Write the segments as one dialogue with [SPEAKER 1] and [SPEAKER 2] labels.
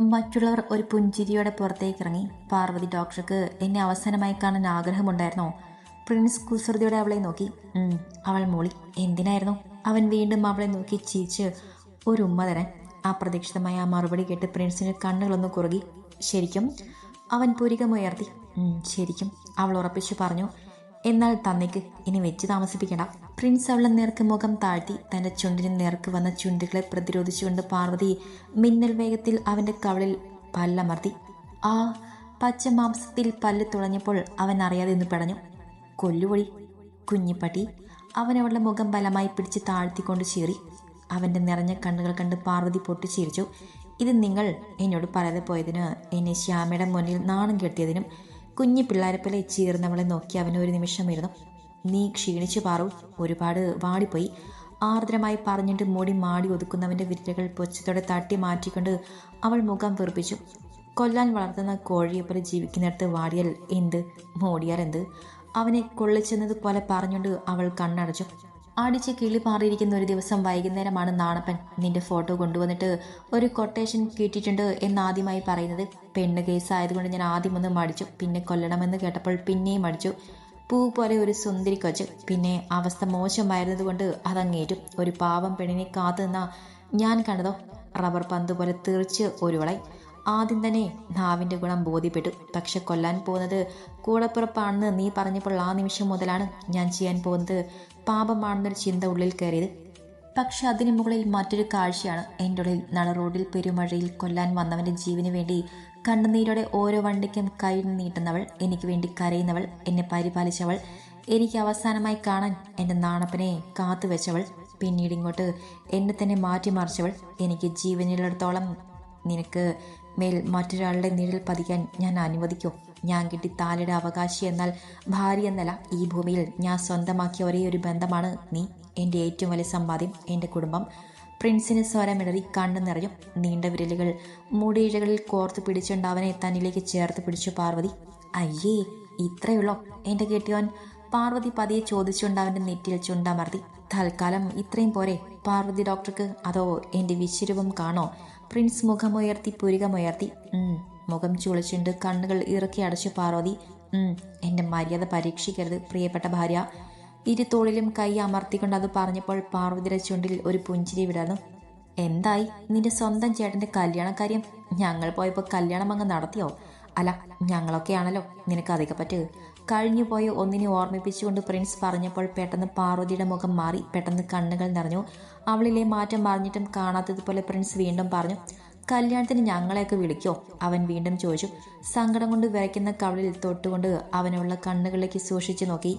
[SPEAKER 1] മറ്റുള്ളവർ ഒരു പുഞ്ചിരിയോടെ പുറത്തേക്ക് ഇറങ്ങി പാർവതി ഡോക്ടർക്ക് എന്നെ അവസാനമായി കാണാൻ ആഗ്രഹമുണ്ടായിരുന്നോ? പ്രിൻസ് കുസൃതിയോടെ അവളെ നോക്കി. അവൾ മൂളി എന്തിനായിരുന്നു? അവൻ വീണ്ടും അവളെ നോക്കി ചിരിച്ച് ഒരു ഉമ്മ തരാൻ. അപ്രതീക്ഷിതമായ ആ മറുപടി കേട്ട് പ്രിൻസിന് കണ്ണുകളൊന്ന് കുറുകി. ശരിക്കും? അവൻ പുരികമുയർത്തി ശരിക്കും? അവൾ ഉറപ്പിച്ചു പറഞ്ഞു. എന്നാൽ തന്നേക്ക് ഇനി വെച്ച് താമസിപ്പിക്കണ്ട. പ്രിൻസ് അവളെ നേർക്ക് മുഖം താഴ്ത്തി തന്റെ ചുണ്ടിന് നേർക്ക് വന്ന ചുണ്ടുകളെ പ്രതിരോധിച്ചുകൊണ്ട് പാർവതി മിന്നൽ വേഗത്തിൽ അവന്റെ കവളിൽ പല്ലമർത്തി. ആ പച്ച മാംസത്തിൽ പല്ല് തുളഞ്ഞപ്പോൾ അവൻ അറിയാതെ നിന്ന് പടഞ്ഞു. കൊല്ലുപൊടി കുഞ്ഞിപ്പട്ടി അവൻ മുഖം ബലമായി പിടിച്ച് താഴ്ത്തിക്കൊണ്ട് ചീറി. അവന്റെ നിറഞ്ഞ കണ്ണുകൾ കണ്ട് പാർവതി പൊട്ടി പൊട്ടിച്ചിരിച്ചു. ഇത് നിങ്ങൾ എന്നോട് പറയാതെ പോയതിന് എന്നെ ശ്യാമയുടെ മുന്നിൽ നാണം കെട്ടിയതിനും കുഞ്ഞു പിള്ളേരെ പോലെ ചീർന്നവളെ നോക്കി അവൻ ഒരു നിമിഷം ഇരുന്നു നീ ക്ഷീണിച്ചു പാറു. ഒരുപാട് വാടിപ്പോയി. ആർദ്രമായി പറഞ്ഞിട്ട് മൂടി മാടി ഒതുക്കുന്നവന്റെ വിരലുകൾ പൊച്ചത്തോടെ തട്ടി മാറ്റിക്കൊണ്ട് അവൾ മുഖം വെറുപ്പിച്ചു. കൊല്ലാൻ വളർത്തുന്ന കോഴിയെപ്പോലെ ജീവിക്കുന്നിടത്ത് വാടിയാൽ എന്ത്? മോടിയാൽ എന്ത്? അവനെ കൊള്ളിച്ചെന്നതുപോലെ പറഞ്ഞുകൊണ്ട് അവൾ കണ്ണടച്ചു. അടിച്ച് കിളി പാറിയിരിക്കുന്ന ഒരു ദിവസം വൈകുന്നേരമാണ് നാണപ്പൻ നിന്റെ ഫോട്ടോ കൊണ്ടുവന്നിട്ട് ഒരു കൊട്ടേഷൻ കിട്ടിയിട്ടുണ്ട് എന്നാദ്യമായി പറയുന്നത്. പെണ്ണ് കേസായതുകൊണ്ട് ഞാൻ ആദ്യം ഒന്ന് മടിച്ചു പിന്നെ കൊല്ലണമെന്ന് കേട്ടപ്പോൾ പിന്നെയും മടിച്ചു. പൂ പോലെ ഒരു സുന്ദരി കൊച്ച് പിന്നെ അവസ്ഥ മോശമായിരുന്നത് കൊണ്ട് അതങ്ങേറ്റു. ഒരു പാവം പെണ്ണിനെ കാത്തു നിന്ന ഞാൻ കണ്ടതോ? റബ്ബർ പന്ത് പോലെ തീർച്ച ഒരുവളായി ആദ്യം തന്നെ നാവിന്റെ ഗുണം ബോധ്യപ്പെട്ടു. പക്ഷെ കൊല്ലാൻ പോകുന്നത് കൂടപ്പുറപ്പാണെന്ന് നീ പറഞ്ഞപ്പോൾ ആ നിമിഷം മുതലാണ് ഞാൻ ചെയ്യാൻ പോകുന്നത്. പാപമാണെന്നൊരു ചിന്ത ഉള്ളിൽ കയറിയത്. പക്ഷെ അതിനു മുകളിൽ മറ്റൊരു കാഴ്ചയാണ്. എന്റെ ഉള്ളിൽ നട റോഡിൽ പെരുമഴയിൽ കൊല്ലാൻ വന്നവന്റെ ജീവന് വേണ്ടി കണ്ണുനീരോടെ ഓരോ വണ്ടിക്കും കൈ നീട്ടുന്നവൾ എനിക്ക് വേണ്ടി കരയുന്നവൾ എന്നെ പരിപാലിച്ചവൾ എനിക്ക് അവസാനമായി കാണാൻ എന്റെ നാണപ്പനെ കാത്തുവെച്ചവൾ പിന്നീട് ഇങ്ങോട്ട് എന്നെ തന്നെ മാറ്റിമറിച്ചവൾ എനിക്ക് ജീവനിലിടത്തോളം നിനക്ക് മേൽ മറ്റൊരാളുടെ നിഴൽ പതിക്കാൻ ഞാൻ അനുവദിക്കോ. ഞാൻ കിട്ടി താലയുടെ അവകാശി എന്നാൽ ഭാര്യ എന്നല്ല ഈ ഭൂമിയിൽ ഞാൻ സ്വന്തമാക്കിയ ഒരേ ഒരു ബന്ധമാണ് നീ. എന്റെ ഏറ്റവും വലിയ സമ്പാദ്യം എന്റെ കുടുംബം. പ്രിൻസിന് സ്വരമിടറി കണ്ണു നിറഞ്ഞു. നീണ്ട വിരലുകൾ മുടിയിഴകളിൽ കോർത്തു പിടിച്ചുകൊണ്ട് അവനെ തന്നിലേക്ക് ചേർത്ത് പിടിച്ചു പാർവതി. അയ്യേ ഇത്രയുള്ളോ? എന്റെ കെട്ടിയോൻ പാർവതി പതിയെ ചോദിച്ചുകൊണ്ട് അവന്റെ ചുണ്ടമർത്തി. തൽക്കാലം ഇത്രയും പോരെ. പാർവതി ഡോക്ടർക്ക് അതോ എന്റെ വിശ്വരൂപം കാണോ? പ്രിൻസ് മുഖമുയർത്തി പുരികമുയർത്തി. മുഖം ചുളിച്ചുണ്ട് കണ്ണുകൾ ഇറക്കി അടച്ചു പാർവതി. എന്റെ മര്യാദ പരീക്ഷിക്കരുത് പ്രിയപ്പെട്ട ഭാര്യ. ഇരു തോളിലും കൈ അമർത്തിക്കൊണ്ട് അത് പറഞ്ഞപ്പോൾ പാർവതിയുടെ ചുണ്ടിൽ ഒരു പുഞ്ചിരി വിടർന്നു. എന്തായി? നിന്റെ സ്വന്തം ചേട്ടന്റെ കല്യാണക്കാര്യം ഞങ്ങൾ പോയപ്പോൾ കല്യാണം അങ്ങ് നടത്തിയോ? അല്ല ഞങ്ങളൊക്കെയാണല്ലോ നിനക്ക് അധികം പറ്റ്. കഴിഞ്ഞു ഒന്നിനെ ഓർമ്മിപ്പിച്ചുകൊണ്ട് പ്രിൻസ് പറഞ്ഞപ്പോൾ പെട്ടെന്ന് പാർവതിയുടെ മുഖം മാറി പെട്ടെന്ന് കണ്ണുകൾ നിറഞ്ഞു. അവളിലെ മാറ്റം പറഞ്ഞിട്ടും കാണാത്തതുപോലെ പ്രിൻസ് വീണ്ടും പറഞ്ഞു കല്യാണത്തിന് ഞങ്ങളെയൊക്കെ വിളിക്കോ? അവൻ വീണ്ടും ചോദിച്ചു. സങ്കടം കൊണ്ട് വിറയ്ക്കുന്ന കവളിൽ തൊട്ടുകൊണ്ട് അവനുള്ള കണ്ണുകളിലേക്ക് സൂക്ഷിച്ചു നോക്കി.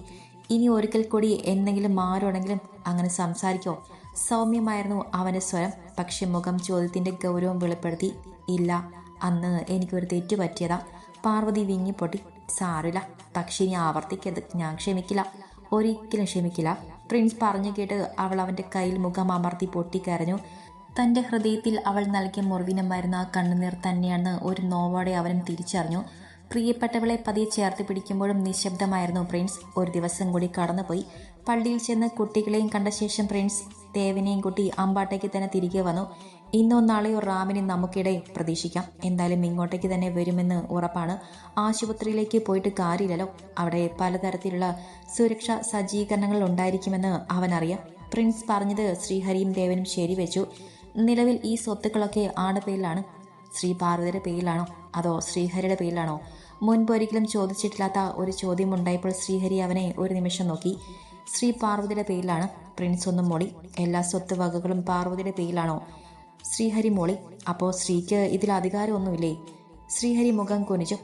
[SPEAKER 1] ഇനി ഒരിക്കൽ കൂടി എന്തെങ്കിലും മാറുവാണെങ്കിലും അങ്ങനെ സംസാരിക്കോ? സൗമ്യമായിരുന്നു അവന്റെ സ്വരം പക്ഷെ മുഖം ചോദ്യത്തിന്റെ ഗൗരവം വെളിപ്പെടുത്തി ഇല്ല അന്ന് എനിക്കൊരു തെറ്റ് പറ്റിയതാ. പാർവതി വിങ്ങിപ്പൊട്ടി സാറില്ല പക്ഷെ ഇനി ആവർത്തിക്കരുത് ഞാൻ ക്ഷമിക്കില്ല. ഒരിക്കലും ക്ഷമിക്കില്ല. പ്രിൻസ് പറഞ്ഞു കേട്ട് അവൾ അവന്റെ കയ്യിൽ മുഖം അമർത്തി പൊട്ടിക്കരഞ്ഞു. തന്റെ ഹൃദയത്തിൽ അവൾ നൽകിയ മുറിവിനെ മരുന്ന് ആ കണ്ണുനീർ തന്നെയാണ് ഒരു നോവോടെ അവനും തിരിച്ചറിഞ്ഞു. പ്രിയപ്പെട്ടവളെ പതിയെ ചേർത്ത് പിടിക്കുമ്പോഴും നിശബ്ദമായിരുന്നു പ്രിൻസ്. ഒരു ദിവസം കൂടി കടന്നുപോയി. പള്ളിയിൽ ചെന്ന് കുട്ടികളെയും കണ്ട ശേഷം പ്രിൻസ് ദേവിനെയും കുട്ടി അമ്പാട്ടേക്ക് തന്നെ തിരികെ വന്നു. ഇന്നോ നാളെയോ റാമിനെ നമുക്കിടെ പ്രതീക്ഷിക്കാം. എന്തായാലും ഇങ്ങോട്ടേക്ക് തന്നെ വരുമെന്ന് ഉറപ്പാണ്. ആശുപത്രിയിലേക്ക് പോയിട്ട് കാര്യമില്ലല്ലോ. അവിടെ പലതരത്തിലുള്ള സുരക്ഷാ സജ്ജീകരണങ്ങൾ ഉണ്ടായിരിക്കുമെന്ന് അവനറിയാം. പ്രിൻസ് പറഞ്ഞത് ശ്രീഹരിയും ദേവനും ശരിവെച്ചു. നിലവിൽ ഈ സ്വത്തുക്കളൊക്കെ ആടെ പേരിലാണ്? ശ്രീ പാർവതിയുടെ പേരിലാണോ? അതോ ശ്രീഹരിയുടെ പേരിലാണോ? മുൻപൊരിക്കലും ചോദിച്ചിട്ടില്ലാത്ത ഒരു ചോദ്യം ഉണ്ടായപ്പോൾ ശ്രീഹരി അവനെ ഒരു നിമിഷം നോക്കി. ശ്രീ പാർവതിയുടെ പേരിലാണ് പ്രിൻസ് ഒന്നും മോളി. എല്ലാ സ്വത്ത് വകകളും പാർവതിയുടെ പേരിലാണോ? ശ്രീഹരി മോളി അപ്പോൾ ശ്രീക്ക് ഇതിൽ അധികാരമൊന്നുമില്ലേ? ശ്രീഹരി മുഖം കുനിച്ചു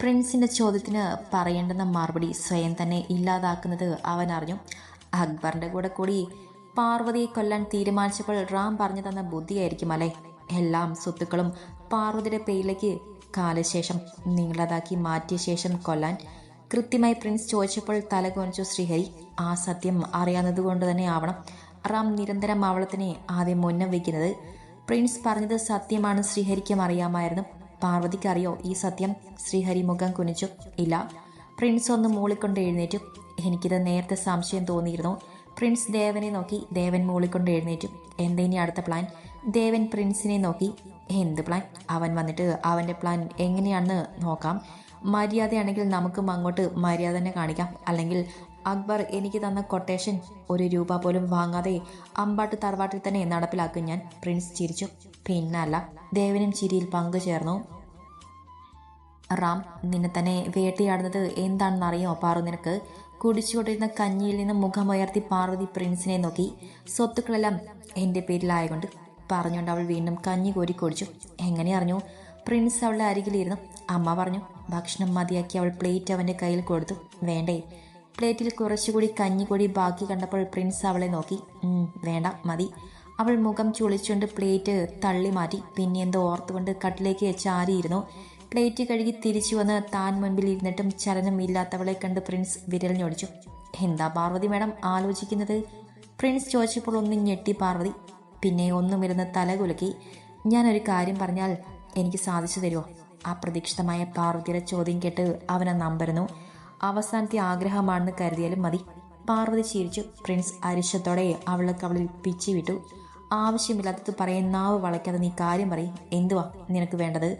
[SPEAKER 1] പ്രിൻസിന്റെ ചോദ്യത്തിന് പറയേണ്ടുന്ന മറുപടി സ്വയം തന്നെ ഇല്ലാതാക്കുന്നത് അവൻ അറിഞ്ഞു. അക്ബറിന്റെ കൂടെ കൂടി പാർവതിയെ കൊല്ലാൻ തീരുമാനിച്ചപ്പോൾ റാം പറഞ്ഞു തന്ന ബുദ്ധിയായിരിക്കും അല്ലേ? എല്ലാം സ്വത്തുക്കളും പാർവതിയുടെ പേരിലേക്ക് കാലശേഷം നിങ്ങളതാക്കി മാറ്റിയ ശേഷം കൊല്ലാൻ കൃത്യമായി പ്രിൻസ് ചോദിച്ചപ്പോൾ തല കുനിച്ചു ശ്രീഹരി ആ സത്യം അറിയാവുന്നത് കൊണ്ട് തന്നെ ആവണം. റാം നിരന്തരം അവളത്തിനെ ആദ്യം മുന്നം വയ്ക്കുന്നത് പ്രിൻസ് പറഞ്ഞത് സത്യമാണ് ശ്രീഹരിക്കും അറിയാമായിരുന്നു. പാർവതിക്ക് അറിയോ ഈ സത്യം? ശ്രീഹരി മുഖം കുനിച്ചു. ഇല്ല. പ്രിൻസ് ഒന്ന് മൂളിക്കൊണ്ട് എഴുന്നേറ്റു. എനിക്കിത് നേരത്തെ സംശയം തോന്നിയിരുന്നു. പ്രിൻസ് ദേവനെ നോക്കി ദേവൻ മൂളിക്കൊണ്ട് എഴുന്നേറ്റു. എന്തേനി അടുത്ത പ്ലാൻ? ദേവൻ പ്രിൻസിനെ നോക്കി. എന്ത് പ്ലാൻ? അവൻ വന്നിട്ട് അവന്റെ പ്ലാൻ എങ്ങനെയാണെന്ന് നോക്കാം. മര്യാദയാണെങ്കിൽ നമുക്കും അങ്ങോട്ട് മര്യാദ തന്നെ കാണിക്കാം. അല്ലെങ്കിൽ അക്ബർ എനിക്ക് തന്ന കൊട്ടേഷൻ ഒരു രൂപ പോലും വാങ്ങാതെ അമ്പാട്ട് തറവാട്ടിൽ തന്നെ നടപ്പിലാക്കും ഞാൻ. പ്രിൻസ് ചിരിച്ചു. പിന്നല്ല ദേവനും ചിരിയിൽ പങ്കു ചേർന്നു റാം നിന്നെ തന്നെ വേട്ടയാടുന്നത് എന്താണെന്നറിയോ പാറു നിനക്ക്? കുടിച്ചുകൊണ്ടിരുന്ന കഞ്ഞിയിൽ നിന്ന് മുഖമുയർത്തി പാർവതി പ്രിൻസിനെ നോക്കി. സ്വത്തുക്കളെല്ലാം എന്റെ പേരിലായതുകൊണ്ട് പറഞ്ഞുകൊണ്ട് അവൾ വീണ്ടും കഞ്ഞി കോരി കുടിച്ചു. എങ്ങനെ അറിഞ്ഞു? പ്രിൻസ് അവളുടെ അരികിലിരുന്നു. അമ്മ പറഞ്ഞു ഭക്ഷണം മതിയാക്കി അവൾ പ്ലേറ്റ് അവന്റെ കയ്യിൽ കൊടുത്തു. വേണ്ടേ. പ്ലേറ്റിൽ കുറച്ചുകൂടി കഞ്ഞിക്കൊടി കൂടി ബാക്കി കണ്ടപ്പോൾ പ്രിൻസ് അവളെ നോക്കി. വേണ്ട മതി. അവൾ മുഖം ചുളിച്ചുകൊണ്ട് പ്ലേറ്റ് തള്ളി മാറ്റി. പിന്നെ എന്തോ ഓർത്തുകൊണ്ട് കട്ടിലേക്ക് ചാരിയിരുന്നു പ്ലേറ്റ് കഴുകി തിരിച്ചു വന്ന് താൻ മുൻപിൽ ഇരുന്നിട്ടും ചലനം ഇല്ലാത്തവളെ കണ്ട് പ്രിൻസ് വിരൽ ഞൊടിച്ചു എന്താ പാർവതി മാഡം ആലോചിക്കുന്നത്? പ്രിൻസ് ചോദിച്ചപ്പോൾ ഒന്ന് ഞെട്ടി പാർവതി. പിന്നെ ഒന്നുമിരുന്ന് തല കുലുക്കി. ഞാനൊരു കാര്യം പറഞ്ഞാൽ എനിക്ക് സാധിച്ചു തരുമോ അപ്രതീക്ഷിതമായ പാർവതിയുടെ ചോദ്യം കേട്ട് അവനെ നമ്പരുന്നു. അവസാനത്തെ ആഗ്രഹമാണെന്ന് കരുതിയാലും മതി. പാർവതി ചിരിച്ചു. പ്രിൻസ് അരിശത്തോടെ അവളെ കവളിൽ പിച്ചി വിട്ടു. ആവശ്യമില്ലാത്തത് പറയാൻ നാവ് വളയ്ക്കാതെ നീ കാര്യം പറയും. എന്തുവാ നിനക്ക് വേണ്ടത്?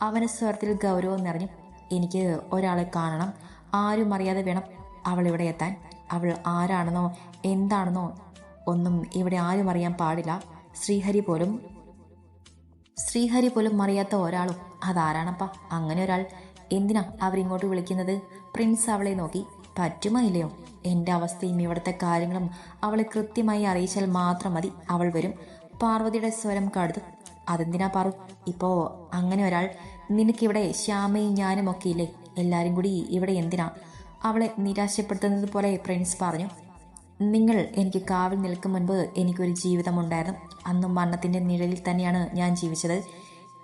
[SPEAKER 1] അവന് സ്വരത്തിൽ ഗൗരവം നിറഞ്ഞു. എനിക്ക് ഒരാളെ കാണണം. ആരും അറിയാതെ വേണം അവൾ ഇവിടെ എത്താൻ. അവൾ ആരാണെന്നോ എന്താണെന്നോ ഒന്നും ഇവിടെ ആരും അറിയാൻ പാടില്ല. ശ്രീഹരി പോലും ശ്രീഹരി പോലും അറിയാത്ത ഒരാളും അതാരാണപ്പ? അങ്ങനെ ഒരാൾ എന്തിനാ അവരിങ്ങോട്ട് വിളിക്കുന്നത്? പ്രിൻസ് അവളെ നോക്കി. പറ്റുമോ ഇല്ലയോ എന്റെ അവസ്ഥയും ഇവിടുത്തെ കാര്യങ്ങളും അവളെ കൃത്യമായി അറിയിച്ചാൽ മാത്രം മതി. അവൾ വരും. പാർവതിയുടെ സ്വരം കടുത്തു അതെന്തിനാ പറു? ഇപ്പോൾ അങ്ങനെ ഒരാൾ നിനക്കിവിടെ ശ്യാമയും ഞാനും ഒക്കെ ഇല്ലേ? എല്ലാവരും കൂടി ഇവിടെ എന്തിനാ? അവളെ നിരാശപ്പെടുത്തുന്നത് പോലെ പ്രിൻസ് പറഞ്ഞു. നിങ്ങൾ എനിക്ക് കാവിൽ നിൽക്കും മുൻപ് എനിക്കൊരു ജീവിതമുണ്ടായിരുന്നു. അന്നും മരണത്തിന്റെ നിഴലിൽ തന്നെയാണ് ഞാൻ ജീവിച്ചത്.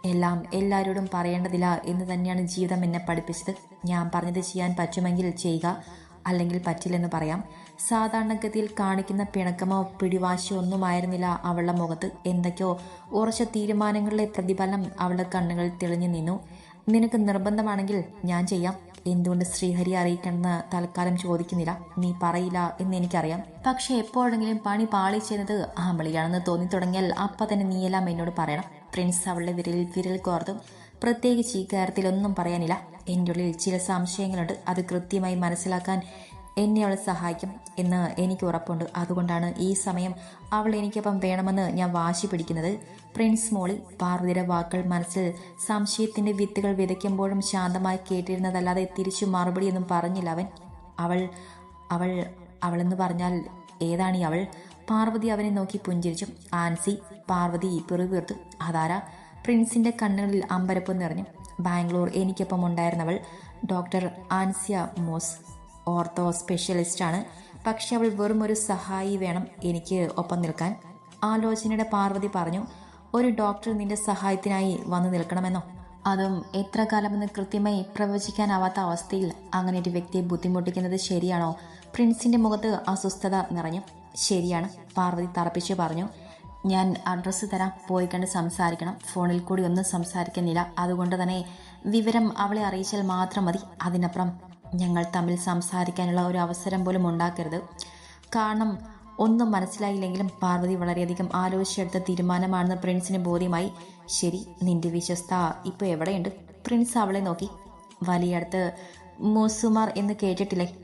[SPEAKER 1] എല്ലാം എല്ലാവരോടും പറയേണ്ടതില്ല എന്ന് തന്നെയാണ് ജീവിതം എന്നെ പഠിപ്പിച്ചത്. ഞാൻ പറഞ്ഞത് ചെയ്യാൻ പറ്റുമെങ്കിൽ ചെയ്യുക അല്ലെങ്കിൽ പറ്റില്ലെന്ന് പറയാം. സാധാരണഗതിയിൽ കാണിക്കുന്ന പിണക്കമോ പിടിവാശിയോ ഒന്നുമായിരുന്നില്ല അവളുടെ മുഖത്ത്. എന്തൊക്കെയോ ഉറച്ച തീരുമാനങ്ങളുടെ പ്രതിഫലം അവളുടെ കണ്ണുകൾ തെളിഞ്ഞു നിന്നു. നിനക്ക് നിർബന്ധമാണെങ്കിൽ ഞാൻ ചെയ്യാം. എന്തുകൊണ്ട് ശ്രീഹരി അറിയിക്കണമെന്ന് തൽക്കാലം ചോദിക്കുന്നില്ല. നീ പറയില്ല എന്ന് എനിക്കറിയാം. പക്ഷെ എപ്പോഴെങ്കിലും പണി പാളിച്ചെന്നത് അമളിയാണെന്ന് തോന്നി തുടങ്ങിയാൽ അപ്പം തന്നെ നീയെല്ലാം എന്നോട് പറയണം. പ്രിൻസ് അവളുടെ വിരലിൽ വിരൽ കോർത്തും പ്രത്യേകിച്ച് ഈ കാര്യത്തിലൊന്നും പറയാനില്ല. എന്റെ ഉള്ളിൽ ചില സംശയങ്ങളുണ്ട്. അത് കൃത്യമായി മനസ്സിലാക്കാൻ എന്നെ അവൾ സഹായിക്കും എന്ന് എനിക്ക് ഉറപ്പുണ്ട്. അതുകൊണ്ടാണ് ഈ സമയം അവൾ എനിക്കൊപ്പം വേണമെന്ന് ഞാൻ വാശി പിടിക്കുന്നത്. പ്രിൻസ് മോളി പാർവതിയുടെ വാക്കുകൾ മനസ്സിൽ സംശയത്തിന്റെ വിത്തുകൾ വിതയ്ക്കുമ്പോഴും ശാന്തമായി കേട്ടിരുന്നതല്ലാതെ തിരിച്ചു മറുപടി മറുപടിയൊന്നും പറഞ്ഞില്ല അവൻ. അവൾ അവൾ അവളെന്ന് പറഞ്ഞാൽ ഏതാണ് അവൾ? പാർവതി അവനെ നോക്കി പുഞ്ചിരിച്ചു. ആൻസി പാർവതി പിറുവീർത്തു അതാരാ? പ്രിൻസിന്റെ കണ്ണുകളിൽ അമ്പരപ്പ് നിറഞ്ഞു. ബാംഗ്ലൂർ എനിക്കൊപ്പം ഉണ്ടായിരുന്നവൾ ഡോക്ടർ ആൻസിയ മോസ്. ഓർത്തോ സ്പെഷ്യലിസ്റ്റാണ്. പക്ഷെ അവൾ വെറും ഒരു സഹായി വേണം എനിക്ക് ഒപ്പം നിൽക്കാൻ. ആലോചനയുടെ പാർവതി പറഞ്ഞു ഒരു ഡോക്ടർ നിന്റെ സഹായത്തിനായി വന്നു നിൽക്കണമെന്നോ? അതും എത്ര കാലമെന്ന് കൃത്യമായി പ്രവചിക്കാനാവാത്ത അവസ്ഥയിൽ അങ്ങനെ ഒരു വ്യക്തിയെ ബുദ്ധിമുട്ടിക്കുന്നത് ശരിയാണോ? പ്രിൻസിന്റെ മുഖത്ത് അസ്വസ്ഥത നിറഞ്ഞു. ശരിയാണ് പാർവതി തറപ്പിച്ച് പറഞ്ഞു. ഞാൻ അഡ്രസ്സ് തരാം പോയി കണ്ട് സംസാരിക്കണം. ഫോണിൽ കൂടി ഒന്നും സംസാരിക്കുന്നില്ല. അതുകൊണ്ട് തന്നെ വിവരം അവളെ അറിയിച്ചാൽ മാത്രം മതി. അതിനപ്പുറം ഞങ്ങൾ തമ്മിൽ സംസാരിക്കാനുള്ള ഒരു അവസരം പോലും ഉണ്ടാക്കരുത്. കാരണം ഒന്നും മനസ്സിലായില്ലെങ്കിലും പാർവതി വളരെയധികം ആലോചിച്ചെടുത്ത തീരുമാനമാണെന്ന് പ്രിൻസിന് ബോധ്യമായി. ശരി നിന്റെ വിശ്വസ്ത ഇപ്പോൾ എവിടെയുണ്ട്? പ്രിൻസ് അവളെ നോക്കി. വലിയടുത്ത് മൂസുമാർ എന്ന് കേട്ടിട്ടില്ലേ?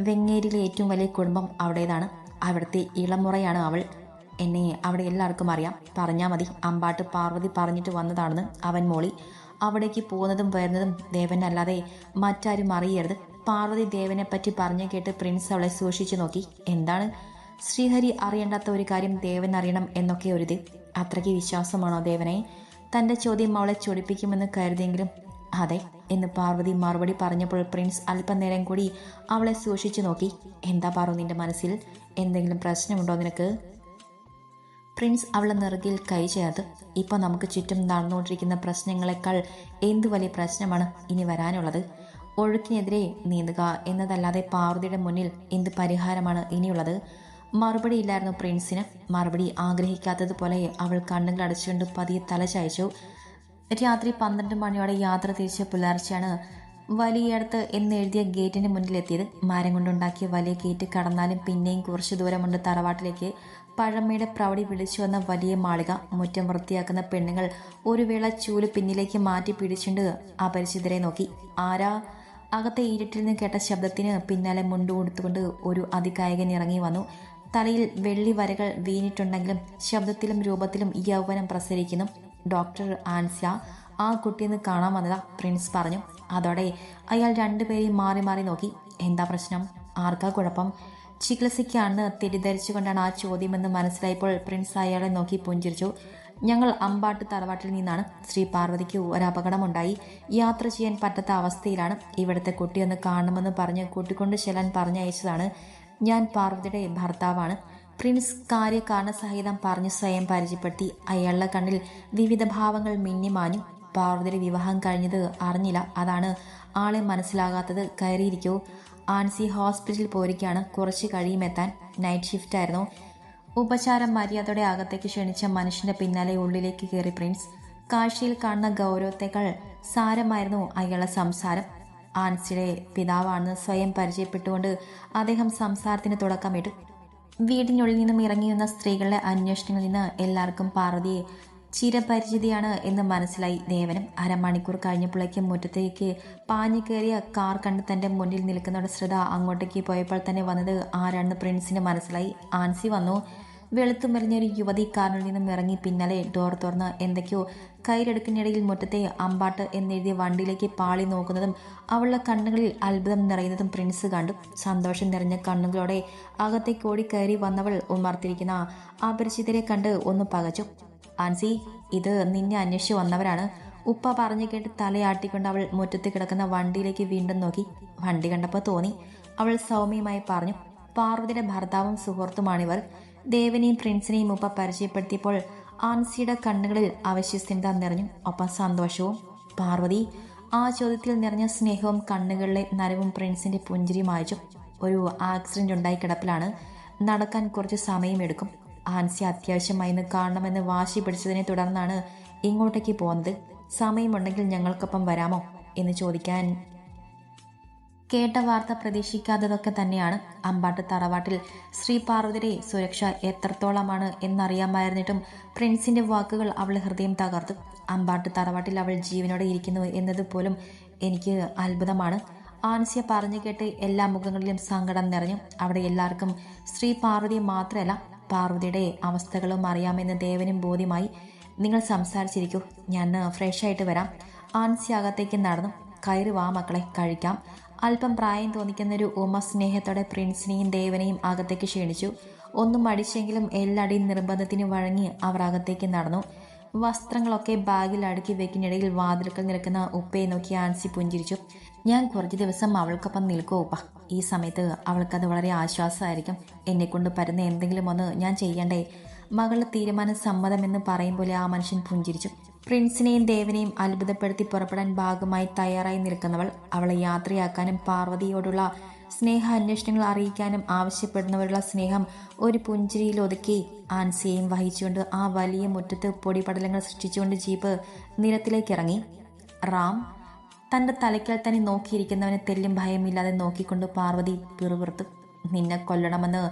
[SPEAKER 1] വെങ്ങേരിയിലെ ഏറ്റവും വലിയ കുടുംബം അവിടേതാണ്. അവിടുത്തെ ഇളമുറയാണ് അവൾ. എന്നെ അവിടെ എല്ലാവർക്കും അറിയാം. പറഞ്ഞാൽ മതി അമ്പാട്ട് പാർവതി പറഞ്ഞിട്ട് വന്നതാണെന്ന് അവൻ മോളി. അവിടേക്ക് പോകുന്നതും വരുന്നതും ദേവനല്ലാതെ മറ്റാരും അറിയരുത്. പാർവതി ദേവനെ പറ്റി പറഞ്ഞു കേട്ട് പ്രിൻസ് അവളെ സൂക്ഷിച്ചു നോക്കി. എന്താണ്? ശ്രീഹരി അറിയേണ്ടാത്ത ഒരു കാര്യം ദേവൻ അറിയണം എന്നൊക്കെ ഒരിത്. അത്രയ്ക്ക് വിശ്വാസമാണോ ദേവനെ? തന്റെ ചോദ്യം അവളെ ചൊടിപ്പിക്കുമെന്ന് കരുതിയെങ്കിലും അതെ എന്ന് പാർവതി മറുപടി പറഞ്ഞപ്പോൾ പ്രിൻസ് അല്പനേരം കൂടി അവളെ സൂക്ഷിച്ചു നോക്കി. എന്താ പാറു നിന്റെ മനസ്സിൽ? എന്തെങ്കിലും പ്രശ്നമുണ്ടോ നിനക്ക്? പ്രിൻസ് അവളെ നെറുകിൽ കൈ ചേർത്ത് ഇപ്പോൾ നമുക്ക് ചുറ്റും നടന്നുകൊണ്ടിരിക്കുന്ന പ്രശ്നങ്ങളെക്കാൾ എന്ത് വലിയ പ്രശ്നമാണ് ഇനി വരാനുള്ളത്? ഒഴുക്കിനെതിരെ നീന്തുക എന്നതല്ലാതെ പാർവതിയുടെ മുന്നിൽ എന്ത് പരിഹാരമാണ് ഇനിയുള്ളത്? മറുപടി ഇല്ലായിരുന്നു പ്രിൻസിന്. മറുപടി ആഗ്രഹിക്കാത്തതുപോലെ അവൾ കണ്ണുകൾ അടച്ചുകൊണ്ട് പതിയെ തല ചായച്ചു. രാത്രി പന്ത്രണ്ട് മണിയോടെ യാത്ര തിരിച്ച പുലർച്ചെയാണ് വലിയടത്ത് എന്നെഴുതിയ ഗേറ്റിന് മുന്നിലെത്തിയത്. മരം കൊണ്ടുണ്ടാക്കിയ വലിയ ഗേറ്റ് കടന്നാലും പിന്നെയും കുറച്ച് ദൂരമുണ്ട് തറവാട്ടിലേക്ക്. പഴമയുടെ പ്രൗഢി വിളിച്ചു വന്ന വലിയ മാളിക മുറ്റം വൃത്തിയാക്കുന്ന പെണ്ണുങ്ങൾ ഒരു വേള ചൂൽ പിന്നിലേക്ക് മാറ്റി പിടിച്ചുകൊണ്ട് അപരിചിതരെ നോക്കി. ആരാ അകത്തെ ഇരുട്ടിൽ നിന്ന് കേട്ട ശബ്ദത്തിന് പിന്നാലെ മുണ്ടു കൊടുത്തുകൊണ്ട് ഒരു അതികായകൻ ഇറങ്ങി വന്നു. തലയിൽ വെള്ളി വരകൾ വീണിട്ടുണ്ടെങ്കിലും ശബ്ദത്തിലും രൂപത്തിലും യൗവനം പ്രസരിക്കുന്നു. ഡോക്ടർ ആൻസ്യ ആ കുട്ടിയെന്ന് കാണാൻ വന്നതാ പ്രിൻസ് പറഞ്ഞു. അതോടെ അയാൾ രണ്ടുപേരെയും മാറി മാറി നോക്കി. എന്താ പ്രശ്നം? ആർക്കാ കുഴപ്പം? ചികിത്സയ്ക്കാണെന്ന് തെറ്റിദ്ധരിച്ചുകൊണ്ടാണ് ആ ചോദ്യമെന്ന് മനസ്സിലായപ്പോൾ പ്രിൻസ് അയാളെ നോക്കി പുഞ്ചിരിച്ചു. ഞങ്ങൾ അമ്പാട്ട് തറവാട്ടിൽ നിന്നാണ് ശ്രീ പാർവതിക്ക് ഒരപകടമുണ്ടായി. യാത്ര ചെയ്യാൻ പറ്റാത്ത അവസ്ഥയിലാണ് ഇവിടുത്തെ കുട്ടിയൊന്ന് കാണണമെന്ന് പറഞ്ഞ് കൂട്ടിക്കൊണ്ട് ചെല്ലാൻ പറഞ്ഞയച്ചതാണ് ഞാൻ പാർവതിയുടെ ഭർത്താവാണ്. പ്രിൻസ് കാര്യകാരണസഹിതം പറഞ്ഞ് സ്വയം പരിചയപ്പെടുത്തി. അയാളുടെ കണ്ണിൽ വിവിധ ഭാവങ്ങൾ മിന്നിമാഞ്ഞു പാർവതിയുടെ വിവാഹം കഴിഞ്ഞത് അറിഞ്ഞില്ല. അതാണ് ആളെ മനസ്സിലാകാത്തത്. കയറിയിരിക്കൂ. ആൻസി ഹോസ്പിറ്റലിൽ പോരിക്കാണ് കുറച്ച് കഴിയുമെത്താൻ. നൈറ്റ് ഷിഫ്റ്റ് ആയിരുന്നു ഉപചാരം മര്യാദയുടെ അകത്തേക്ക് ക്ഷണിച്ച മനുഷ്യന്റെ പിന്നാലെ ഉള്ളിലേക്ക് കയറി പ്രിൻസ്. കാഴ്ചയിൽ കാണുന്ന ഗൗരവത്തെക്കാൾ സാരമായിരുന്നു അയാളുടെ സംസാരം. ആൻസിയുടെ പിതാവാണെന്ന് സ്വയം പരിചയപ്പെട്ടുകൊണ്ട് അദ്ദേഹം സംസാരത്തിന് തുടക്കമിട്ടു. വീടിനുള്ളിൽ നിന്നും ഇറങ്ങി വന്ന സ്ത്രീകളുടെ അന്വേഷണങ്ങളിൽ നിന്ന് എല്ലാവർക്കും പാർവതിയെ ചിരപരിചിതയാണ് എന്ന് മനസ്സിലായി ദേവനും. അരമണിക്കൂർ കഴിഞ്ഞപ്പോഴേക്കും മുറ്റത്തേക്ക് പാഞ്ഞു കയറിയ കാർ കണ്ട് തന്റെ മുന്നിൽ നിൽക്കുന്നവരുടെ ശ്രദ്ധ അങ്ങോട്ടേക്ക് പോയപ്പോൾ തന്നെ വന്നത് ആരാണെന്ന് പ്രിൻസിന് മനസ്സിലായി. ആൻസി വന്നു. വെളുത്തു മെറിഞ്ഞൊരു യുവതി കാറിൽ നിന്നും ഇറങ്ങി പിന്നാലെ ഡോർ തുറന്ന് എന്തൊക്കെയോ കൈരെടുക്കിനിടയിൽ മുറ്റത്തെ അമ്പാട്ട് എന്നെഴുതിയ വണ്ടിയിലേക്ക് പാളി നോക്കുന്നതും അവളുടെ കണ്ണുകളിൽ അത്ഭുതം നിറയുന്നതും പ്രിൻസ് കണ്ടു. സന്തോഷം നിറഞ്ഞ കണ്ണുകളോടെ അകത്തേക്ക് ഓടി കയറി വന്നവൾ ഉമർത്തിരിക്കുന്ന അപരിചിതരെ കണ്ട് ഒന്ന് പകച്ചു. ആൻസി ഇത് നിന്നെ അന്വേഷിച്ച് വന്നവരാണ്. ഉപ്പ പറഞ്ഞു കേട്ട് തലയാട്ടിക്കൊണ്ട് അവൾ മുറ്റത്ത് കിടക്കുന്ന വണ്ടിയിലേക്ക് വീണ്ടും നോക്കി. വണ്ടി കണ്ടപ്പോൾ തോന്നി. അവൾ സൗമ്യമായി പറഞ്ഞു. പാർവതിയുടെ ഭർത്താവും സുഹൃത്തുമാണിവർ. ദേവനെയും പ്രിൻസിനെയും ഉപ്പ പരിചയപ്പെടുത്തിയപ്പോൾ ആൻസിയുടെ കണ്ണുകളിൽ അവശ്യസ്ഥിന്ത നിറഞ്ഞു. ഒപ്പം സന്തോഷവും പാർവതി ആ ചോദ്യത്തിൽ നിറഞ്ഞ സ്നേഹവും കണ്ണുകളിലെ നരവും പ്രിൻസിന്റെ പുഞ്ചിരിയും അയച്ചു ഒരു ആക്സിഡന്റ് ഉണ്ടായി കിടപ്പിലാണ്. നടക്കാൻ കുറച്ച് സമയമെടുക്കും ആൻസി അത്യാവശ്യമായി ഇന്ന് കാണണമെന്ന് വാശി പിടിച്ചതിനെ തുടർന്നാണ് ഇങ്ങോട്ടേക്ക് പോകുന്നത്. സമയമുണ്ടെങ്കിൽ ഞങ്ങൾക്കൊപ്പം വരാമോ? എന്ന് ചോദിക്കാൻ കേട്ട വാർത്ത പ്രതീക്ഷിക്കാത്തതൊക്കെ തന്നെയാണ് അമ്പാട്ട് തറവാട്ടിൽ. ശ്രീ പാർവതിയുടെ സുരക്ഷ എത്രത്തോളമാണ് എന്നറിയാമായിരുന്നിട്ടും പ്രിൻസിന്റെ വാക്കുകൾ അവൾ ഹൃദയം തകർത്തു. അമ്പാട്ട് തറവാട്ടിൽ അവൾ ജീവനോടെ ഇരിക്കുന്നു എന്നതുപോലും എനിക്ക് അത്ഭുതമാണ്. ആൻസിയ പറഞ്ഞു കേട്ട് എല്ലാ മുഖങ്ങളിലും സങ്കടം നിറഞ്ഞു. അവിടെ എല്ലാവർക്കും ശ്രീ പാർവതി മാത്രമല്ല പാർവതിയുടെ അവസ്ഥകളും അറിയാമെന്ന് ദേവനും ബോധ്യമായി. നിങ്ങൾ സംസാരിച്ചിരിക്കൂ. ഞാൻ ഫ്രഷ് ആയിട്ട് വരാം. ആൻസി അകത്തേക്ക് നടന്നു. കയറി വാ മക്കളെ കഴിക്കാം. അല്പം പ്രായം തോന്നിക്കുന്ന ഒരു ഉമ സ്നേഹത്തോടെ പ്രിൻസിനെയും ദേവനെയും അകത്തേക്ക് ക്ഷണിച്ചു. ഒന്നും മടിച്ചെങ്കിലും എല്ലടി നിർബന്ധത്തിന് വഴങ്ങി അവർ അകത്തേക്ക് നടന്നു. വസ്ത്രങ്ങളൊക്കെ ബാഗിൽ അടുക്കി വെക്കിനിടയിൽ വാതിൽക്കൽ നിൽക്കുന്ന ഉപ്പയെ നോക്കി ആൻസി പുഞ്ചിരിച്ചു. ഞാൻ കുറച്ച് ദിവസം അവൾക്കൊപ്പം നിൽക്കുമോ ഉപ്പ? ഈ സമയത്ത് അവൾക്കത് വളരെ ആശ്വാസമായിരിക്കും. എന്നെക്കൊണ്ട് പരുന്ന എന്തെങ്കിലും ഒന്ന് ഞാൻ ചെയ്യണ്ടേ? മകളുടെ തീരുമാനം സമ്മതമെന്ന് പറയും പോലെ ആ മനുഷ്യൻ പുഞ്ചിരിച്ചു. പ്രിൻസിനെയും ദേവനെയും അത്ഭുതപ്പെടുത്തി പുറപ്പെടാൻ ഭാഗമായി തയ്യാറായി നിൽക്കുന്നവൾ അവളെ യാത്രയാക്കാനും പാർവതിയോടുള്ള സ്നേഹ അന്വേഷണങ്ങൾ അറിയിക്കാനും ആവശ്യപ്പെടുന്നവരുള്ള സ്നേഹം ഒരു പുഞ്ചിരിയിൽ ഒതുക്കി ആൻസിയെയും വഹിച്ചുകൊണ്ട് ആ വലിയ മുറ്റത്ത് പൊടിപടലങ്ങൾ സൃഷ്ടിച്ചുകൊണ്ട് ജീപ്പ് നിരത്തിലേക്ക് ഇറങ്ങി. റാം തന്റെ തലയ്ക്കൽ തന്നെ നോക്കിയിരിക്കുന്നവനെ തെല്ലും ഭയമില്ലാതെ നോക്കിക്കൊണ്ട് പാർവതി പിറുപിറുത്തു നിന്നെ കൊല്ലണമെന്ന്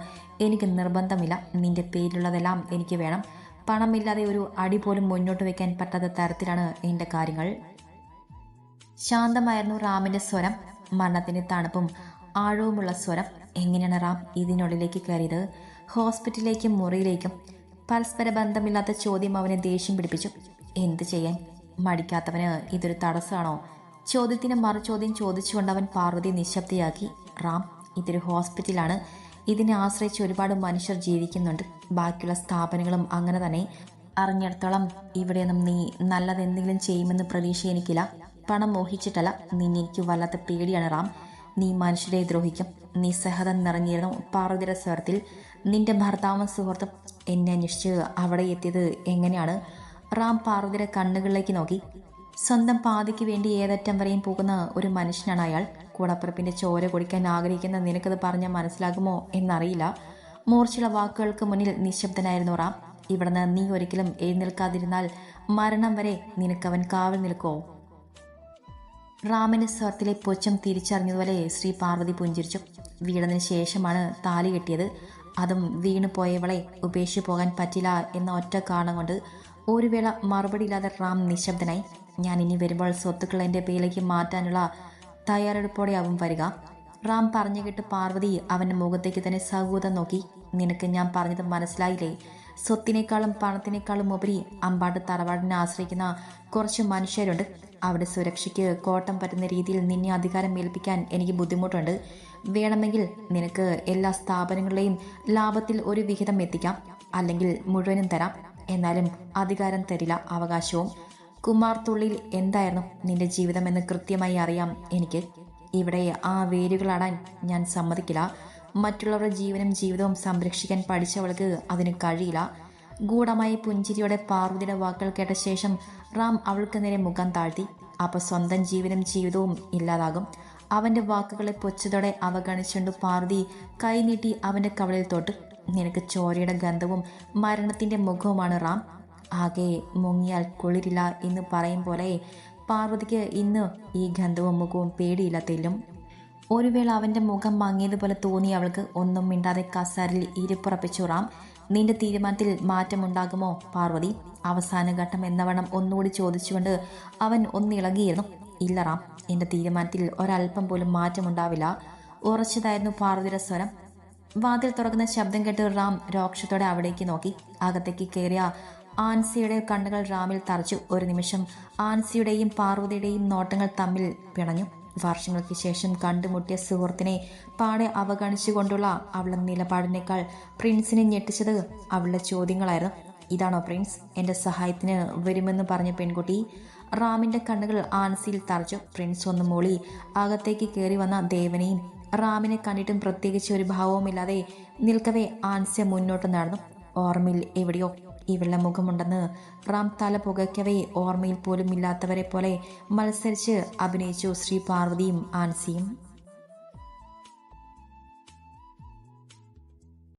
[SPEAKER 1] എനിക്ക് നിർബന്ധമില്ല. നിന്റെ പേരിലുള്ളതെല്ലാം എനിക്ക് വേണം. പണമില്ലാതെ ഒരു അടി പോലും മുന്നോട്ട് വെക്കാൻ പറ്റാത്ത തരത്തിലാണ് എന്റെ കാര്യങ്ങൾ. ശാന്തമായിരുന്നു റാമിന്റെ സ്വരം. മരണത്തിന്റെ തണുപ്പും ആഴവുമുള്ള സ്വരം. എങ്ങനെയാണ് റാം ഇതിനുള്ളിലേക്ക് കയറിയത്? ഹോസ്പിറ്റലിലേക്കും മുറിയിലേക്കും പരസ്പര ബന്ധമില്ലാത്ത ചോദ്യം അവനെ ദേഷ്യം പിടിപ്പിച്ചു. എന്ത് ചെയ്യാൻ? മടിക്കാത്തവന് ഇതൊരു തടസ്സമാണോ? ചോദ്യത്തിന് മറുചോദ്യം ചോദിച്ചുകൊണ്ട് അവൻ പാർവതി നിശബ്ദയാക്കി. റാം ഇതൊരു ഹോസ്പിറ്റലാണ്. ഇതിനെ ആശ്രയിച്ച് ഒരുപാട് മനുഷ്യർ ജീവിക്കുന്നുണ്ട്. ബാക്കിയുള്ള സ്ഥാപനങ്ങളും അങ്ങനെ തന്നെ. അറിഞ്ഞിടത്തോളം ഇവിടെയൊന്നും നീ നല്ലതെന്തെങ്കിലും ചെയ്യുമെന്ന് പ്രതീക്ഷ എനിക്കില്ല പണം മോഹിച്ചിട്ടല്ല. നിന്നെ എനിക്ക് വല്ലാത്ത പേടിയാണ് റാം. നീ മനുഷ്യരെ ദ്രോഹിക്കും. നിസ്സഹത നിറഞ്ഞിരുന്നു പാർവതിര സ്വരത്തിൽ. നിന്റെ ഭർത്താവും സുഹൃത്തും എന്നെ അന്വേഷിച്ച് അവിടെ എത്തിയത് എങ്ങനെയാണ്? റാം പാർവതിര കണ്ണുകളിലേക്ക് നോക്കി. സ്വന്തം പാതിക്ക് വേണ്ടി ഏതറ്റം വരെയും പോകുന്ന ഒരു മനുഷ്യനാണ് അയാൾ. കൂടപ്പിറപ്പിന്റെ ചോര കുടിക്കാൻ ആഗ്രഹിക്കുന്ന നിനക്കത് പറഞ്ഞാൽ മനസ്സിലാകുമോ എന്നറിയില്ല. മൂർച്ചയുള്ള വാക്കുകൾക്ക് മുന്നിൽ നിശബ്ദനായിരുന്നു റാം. ഇവിടുന്ന് നീ ഒരിക്കലും എഴുന്നേൽക്കാതിരുന്നാൽ മരണം വരെ നിനക്കവൻ കാവൽ നിൽക്കോ? റാമിന്റെ സ്വരത്തിലെ പൊച്ചം തിരിച്ചറിഞ്ഞതുപോലെ ശ്രീ പാർവതി പുഞ്ചിരിച്ചു. വീണതിന് ശേഷമാണ് താലി കെട്ടിയത്. അതും വീണു പോയവളെ ഉപേക്ഷിച്ചു പോകാൻ പറ്റില്ല എന്ന ഒറ്റ കാരണം കൊണ്ട് ഒരു വേള മറുപടിയില്ലാതെ റാം നിശബ്ദനായി. ഞാൻ ഇനി വരുമ്പോൾ സ്വത്തുക്കൾ എന്റെ പേരിലേക്ക് മാറ്റാനുള്ള തയ്യാറെടുപ്പോടെയാവും വരിക. റാം പറഞ്ഞു കേട്ട് പാർവതി അവന്റെ മുഖത്തേക്ക് തന്നെ സൗഹൃദം നോക്കി. നിനക്ക് ഞാൻ പറഞ്ഞത് മനസ്സിലായില്ലേ? സ്വത്തിനേക്കാളും പണത്തിനേക്കാളും ഉപരി അമ്പാട്ട് തറവാടിനെ ആശ്രയിക്കുന്ന കുറച്ച് മനുഷ്യരുണ്ട്. അവിടെ സുരക്ഷയ്ക്ക് കോട്ടം പറ്റുന്ന രീതിയിൽ നിന്നെ അധികാരം ഏൽപ്പിക്കാൻ എനിക്ക് ബുദ്ധിമുട്ടുണ്ട്. വേണമെങ്കിൽ നിനക്ക് എല്ലാ സ്ഥാപനങ്ങളുടെയും ലാഭത്തിൽ ഒരു വിഹിതം എത്തിക്കാം. അല്ലെങ്കിൽ മുഴുവനും തരാം. എന്നാലും അധികാരം തരില്ല അവകാശവും. കുമാർ തുള്ളിൽ എന്തായിരുന്നു നിന്റെ ജീവിതമെന്ന് കൃത്യമായി അറിയാം എനിക്ക്. ഇവിടെ ആ വേരുകളാടാൻ ഞാൻ സമ്മതിക്കില്ല. മറ്റുള്ളവരുടെ ജീവനും ജീവിതവും സംരക്ഷിക്കാൻ പഠിച്ചവൾക്ക് അതിന് കഴിയില്ല. ഗൂഢമായി പുഞ്ചിരിയുടെ പാർവതിയുടെ വാക്കുകൾ കേട്ട ശേഷം റാം അവൾക്ക് നേരെ മുഖം താഴ്ത്തി. അപ്പോൾ സ്വന്തം ജീവനും ജീവിതവും ഇല്ലാതാകും. അവന്റെ വാക്കുകളെ പൊച്ചതോടെ അവഗണിച്ചുകൊണ്ട് പാർവതി കൈനീട്ടി അവന്റെ കവളിൽ തൊട്ട് നിനക്ക് ചോരയുടെ ഗന്ധവും മരണത്തിന്റെ മുഖവുമാണ് റാം. ആകെ മുങ്ങിയാൽ കുളിരില്ല എന്ന് പറയും പോലെ പാർവതിക്ക് ഇന്ന് ഈ ഗന്ധവും മുഖവും പേടിയില്ല തെല്ലും. ഒരു വേള അവന്റെ മുഖം മങ്ങിയതുപോലെ തോന്നി അവൾക്ക് ഒന്നും മിണ്ടാതെ കസാരിൽ ഇരിപ്പുറപ്പിച്ചു റാം. നിന്റെ തീരുമാനത്തിൽ മാറ്റമുണ്ടാകുമോ പാർവതി? അവസാന ഘട്ടം എന്നവണ്ണം ഒന്നുകൂടി ചോദിച്ചുകൊണ്ട് അവൻ ഒന്നിളകിയിരുന്നു ഇല്ല റാം എന്റെ തീരുമാനത്തിൽ ഒരല്പം പോലും മാറ്റമുണ്ടാവില്ല. ഉറച്ചതായിരുന്നു പാർവതിയുടെ സ്വരം. വാതിൽ തുറക്കുന്ന ശബ്ദം കേട്ട് റാം രോക്ഷത്തോടെ അവിടേക്ക് നോക്കി. അകത്തേക്ക് കയറിയ ആൻസിയുടെ കണ്ണുകൾ റാമിൽ തറച്ചു. ഒരു നിമിഷം ആൻസിയുടെയും പാർവതിയുടെയും നോട്ടങ്ങൾ തമ്മിൽ പിണഞ്ഞു. വർഷങ്ങൾക്ക് ശേഷം കണ്ടുമുട്ടിയ സുഹൃത്തിനെ പാടെ അവഗണിച്ചുകൊണ്ടുള്ള അവളുടെ നിലപാടിനേക്കാൾ പ്രിൻസിനെ ഞെട്ടിച്ചത് അവളുടെ ചോദ്യങ്ങളായിരുന്നു. ഇതാണോ പ്രിൻസ്? എന്റെ സഹായത്തിന് വരുമെന്ന് പറഞ്ഞ പെൺകുട്ടി? റാമിന്റെ കണ്ണുകൾ ആൻസിയിൽ തറച്ചു. പ്രിൻസ് ഒന്ന് മൂളി അകത്തേക്ക് കയറി വന്ന ദേവനെയും റാമിനെ കണ്ടിട്ടും പ്രത്യേകിച്ച് ഒരു ഭാവവുമില്ലാതെ നിൽക്കവേ ആൻസ്യ മുന്നോട്ട് നടന്നു. ഓർമ്മയിൽ എവിടെയോ ഇവളുടെ മുഖമുണ്ടെന്ന് റാം തല പുകയ്ക്കവേ ഓർമ്മയിൽ പോലും ഇല്ലാത്തവരെ പോലെ മത്സരിച്ച് അഭിനയിച്ചു ശ്രീ പാർവതിയും ആൻസിയും.